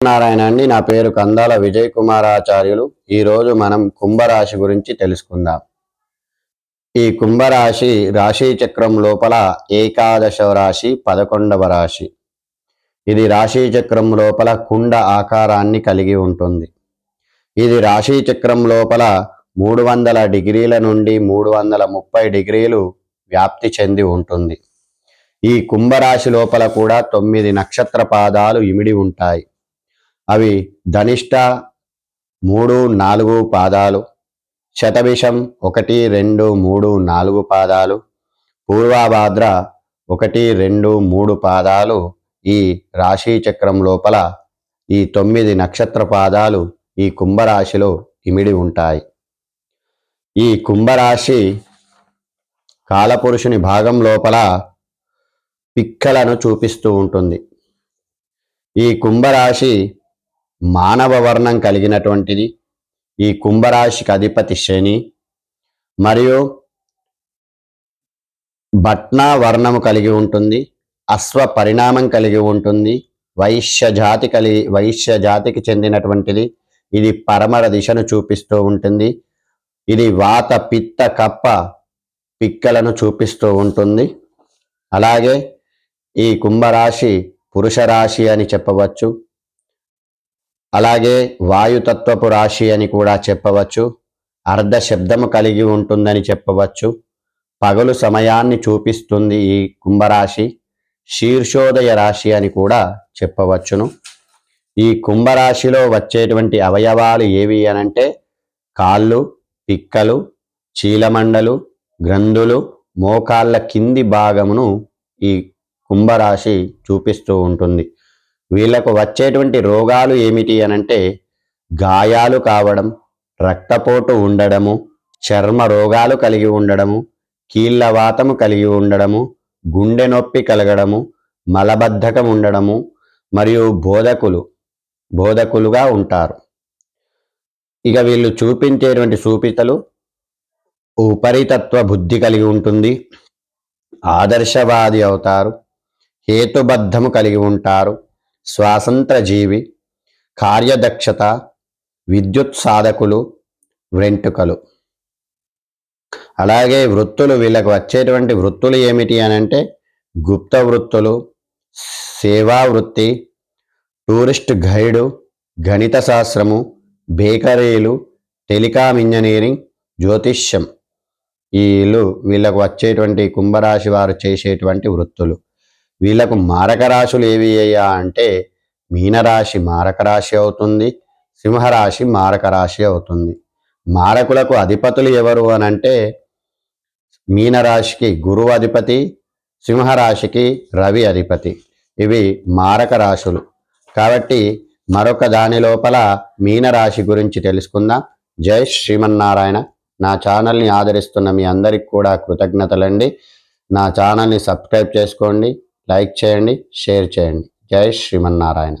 నారాయణ అండి నా పేరు కందాల విజయ్ కుమార్ ఆచార్యులు ఈరోజు మనం కుంభరాశి గురించి తెలుసుకుందాం. ఈ కుంభరాశి రాశి చక్రం లోపల ఏకాదశ రాశి పదకొండవ రాశి. ఇది రాశి చక్రం లోపల కుండ ఆకారాన్ని కలిగి ఉంటుంది. ఇది రాశి చక్రం లోపల మూడు వందల డిగ్రీల నుండి మూడు వందల ముప్పై డిగ్రీలు వ్యాప్తి చెంది ఉంటుంది. ఈ కుంభరాశి లోపల కూడా తొమ్మిది నక్షత్ర పాదాలు ఇమిడి ఉంటాయి. అవి ధనిష్ట మూడు నాలుగు పాదాలు శతభిషం ఒకటి రెండు మూడు నాలుగు పాదాలు పూర్వాభాద్ర ఒకటి రెండు మూడు పాదాలు ఈ రాశి చక్రం లోపల ఈ తొమ్మిది నక్షత్ర పాదాలు ఈ కుంభరాశిలో ఇమిడి ఉంటాయి. ఈ కుంభరాశి కాలపురుషుని భాగం లోపల పిక్కలను చూపిస్తూ ఉంటుంది. ఈ కుంభరాశి మానవ వర్ణం కలిగినటువంటిది. ఈ కుంభరాశికి అధిపతి శని. మరియు బట్నా వర్ణము కలిగి ఉంటుంది. అశ్వ పరిణామం కలిగి ఉంటుంది. వైశ్య జాతి కలిగి వైశ్య జాతికి చెందినటువంటిది. ఇది పరమర దిశను చూపిస్తూ ఉంటుంది. ఇది వాత పిత్త కప్ప పిక్కలను చూపిస్తూ ఉంటుంది. అలాగే ఈ కుంభరాశి పురుష రాశి అని చెప్పవచ్చు. అలాగే వాయుతత్వపు రాశి అని కూడా చెప్పవచ్చు. అర్ధ శబ్దము కలిగి ఉంటుందని చెప్పవచ్చు. పగలు సమయాన్ని చూపిస్తుంది ఈ కుంభరాశి. శీర్షోదయ రాశి అని కూడా చెప్పవచ్చును. ఈ కుంభరాశిలో వచ్చేటువంటి అవయవాలు ఏవి అనంటే కాళ్ళు పిక్కలు చీలమండలు గ్రంథులు మోకాళ్ళ కింది భాగమును ఈ కుంభరాశి చూపిస్తూ ఉంటుంది. వీళ్ళకు వచ్చేటువంటి రోగాలు ఏమిటి అనంటే గాయాలు కావడం రక్తపోటు ఉండడము చర్మ రోగాలు కలిగి ఉండడము కీళ్ళవాతము కలిగి ఉండడము గుండె నొప్పి కలగడము మలబద్ధకం ఉండడము మరియు బోధకులు బోధకులుగా ఉంటారు. ఇక వీళ్ళు చూపించేటువంటి సూపితలు ఉపరితత్వ బుద్ధి కలిగి ఉంటుంది ఆదర్శవాది అవుతారు హేతుబద్ధము కలిగి ఉంటారు స్వాతంత్రజీవి కార్యదక్షత విద్యుత్ సాధకులు వెంటుకలు. అలాగే వృత్తులు వీళ్ళకి వచ్చేటువంటి వృత్తులు ఏమిటి అని అంటే గుప్త వృత్తులు సేవా వృత్తి టూరిస్ట్ గైడు గణిత శాస్త్రము బేకరీలు టెలికాం ఇంజనీరింగ్ జ్యోతిష్యం. వీళ్ళు వీళ్ళకు వచ్చేటువంటి కుంభరాశి వారు చేసేటువంటి వృత్తులు. వీళ్ళకు మారక రాశులు ఏవి అయ్యా అంటే మీనరాశి మారక రాశి అవుతుంది సింహరాశి మారక రాశి అవుతుంది. మారకులకు అధిపతులు ఎవరు అని అంటే మీనరాశికి గురువు అధిపతి సింహరాశికి రవి అధిపతి. ఇవి మారక రాశులు. కాబట్టి మరొక దాని లోపల మీనరాశి గురించి తెలుసుకుందాం. జై శ్రీమన్నారాయణ. నా ఛానల్ని ఆదరిస్తున్న మీ అందరికి కూడా కృతజ్ఞతలండి. నా ఛానల్ని సబ్స్క్రైబ్ చేసుకోండి. లైక్ చేయండి షేర్ చేయండి. జై శ్రీమన్నారాయణ.